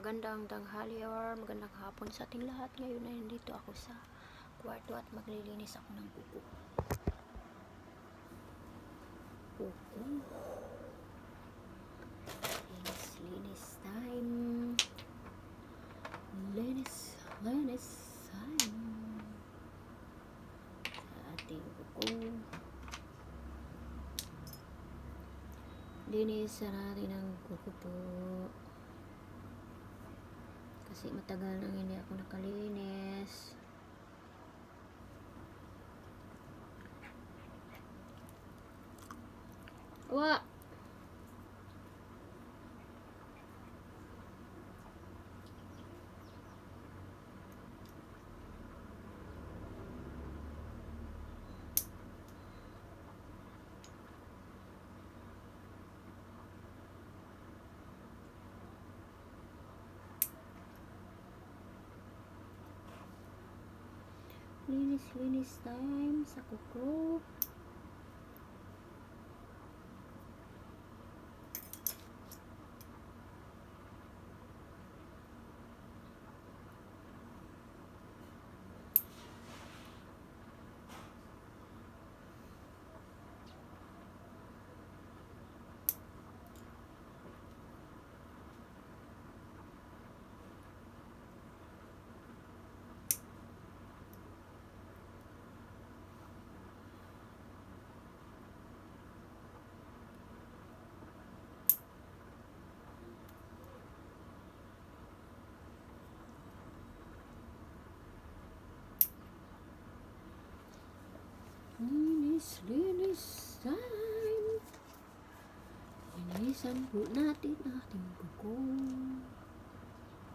magandang tanghali or magandang hapon sa ating lahat. Ngayon ay nandito ako sa kwarto at maglilinis ako ng kuko. Kuko. Linis, linis time. Linis, linis time. Sa ating kuko. Linisan natin ang kuko po. Kasi matagal nang hindi ako nakalinis. Wa! Linis, linis time sa kuko. Linis, linis time. Linisan po natin ating kuko.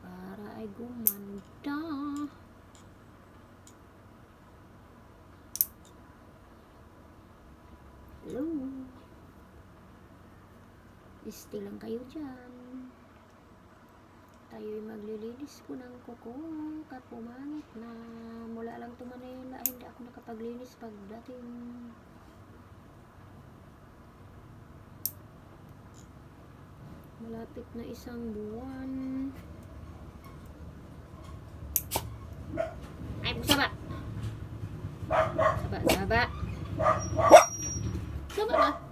Para ay gumanda. Hello. Isti lang kayo dyan. Tayo'y maglilinis ko ng kuko. Kapumangit na mula lang. Hindi ako nakapaglinis pagdating. Malapit na isang buwan. Ay, saba! Saba, saba! Saba na!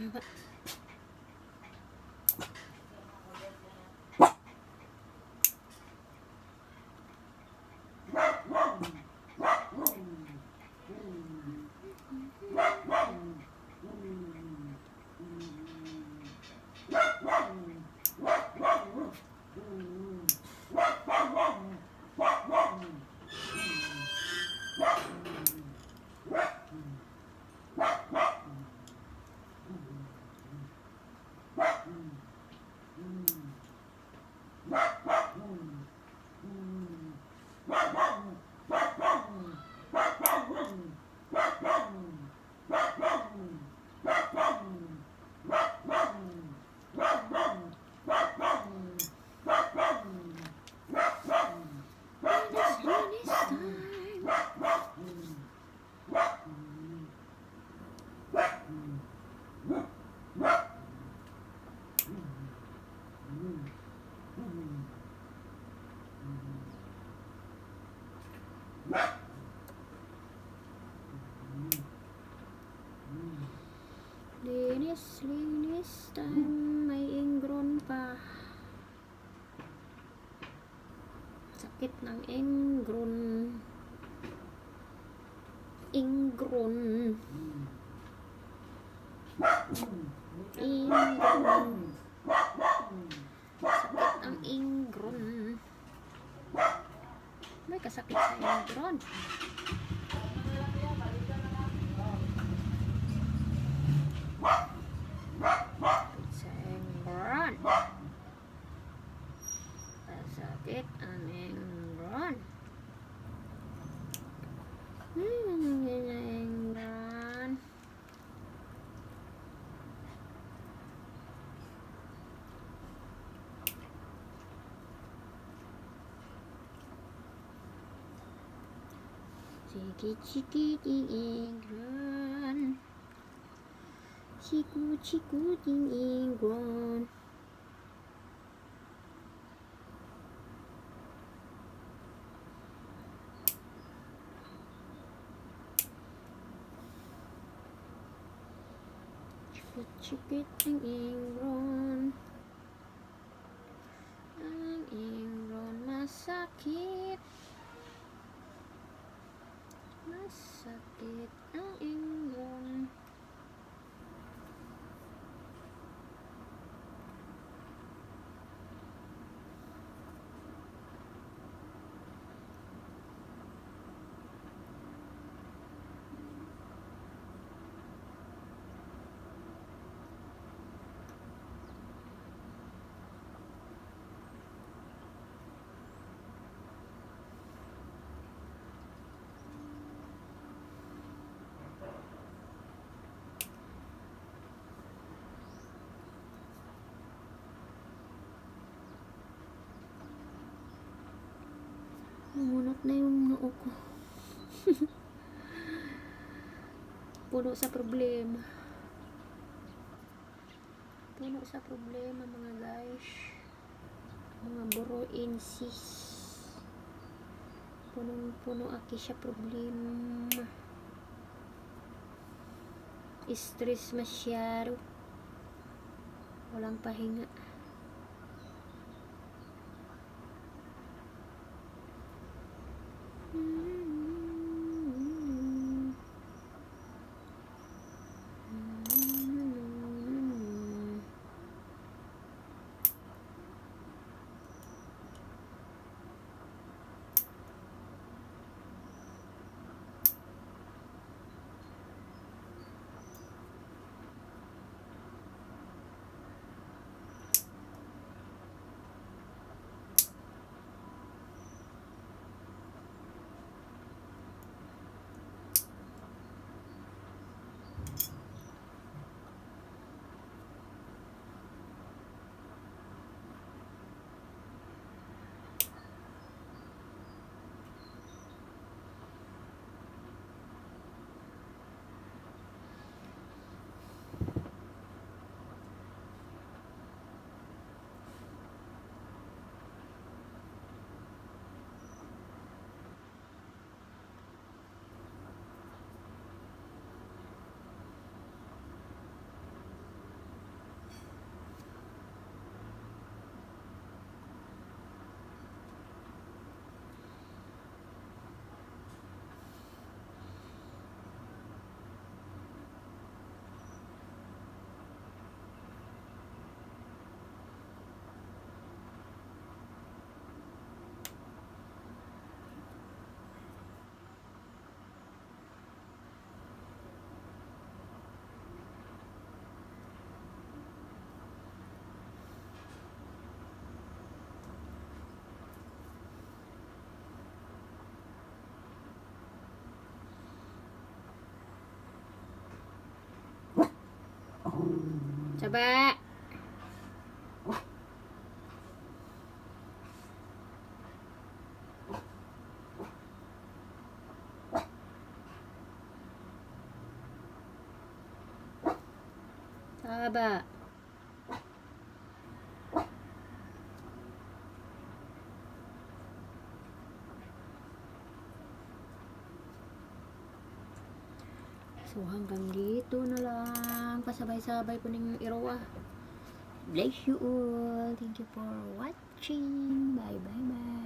Mm-hmm. Linis, linis time. May ingron pa. Sakit ng ingron. Ingron. Ingron. Sakit ang ingron. May kasakit sa ingron. Sa ingron. Kasakit ang ingron. Hmm, ingron. Sikit-sikit iingran. Sikut-sikut iingran. Sikit-sikit ang ingron. Ang ingron masakit. Masakit ang ingron. Namunot na yung noo ko. Puno sa problema. Puno sa problema mga guys. Mga buro insis. Punong-puno aki siya problema. Stress masyado. Walang pahinga. 小白。爸爸。So hanggang dito na lang. Pasabay-sabay po ninyo irawa. Bless you all. Thank you for watching. Bye bye bye.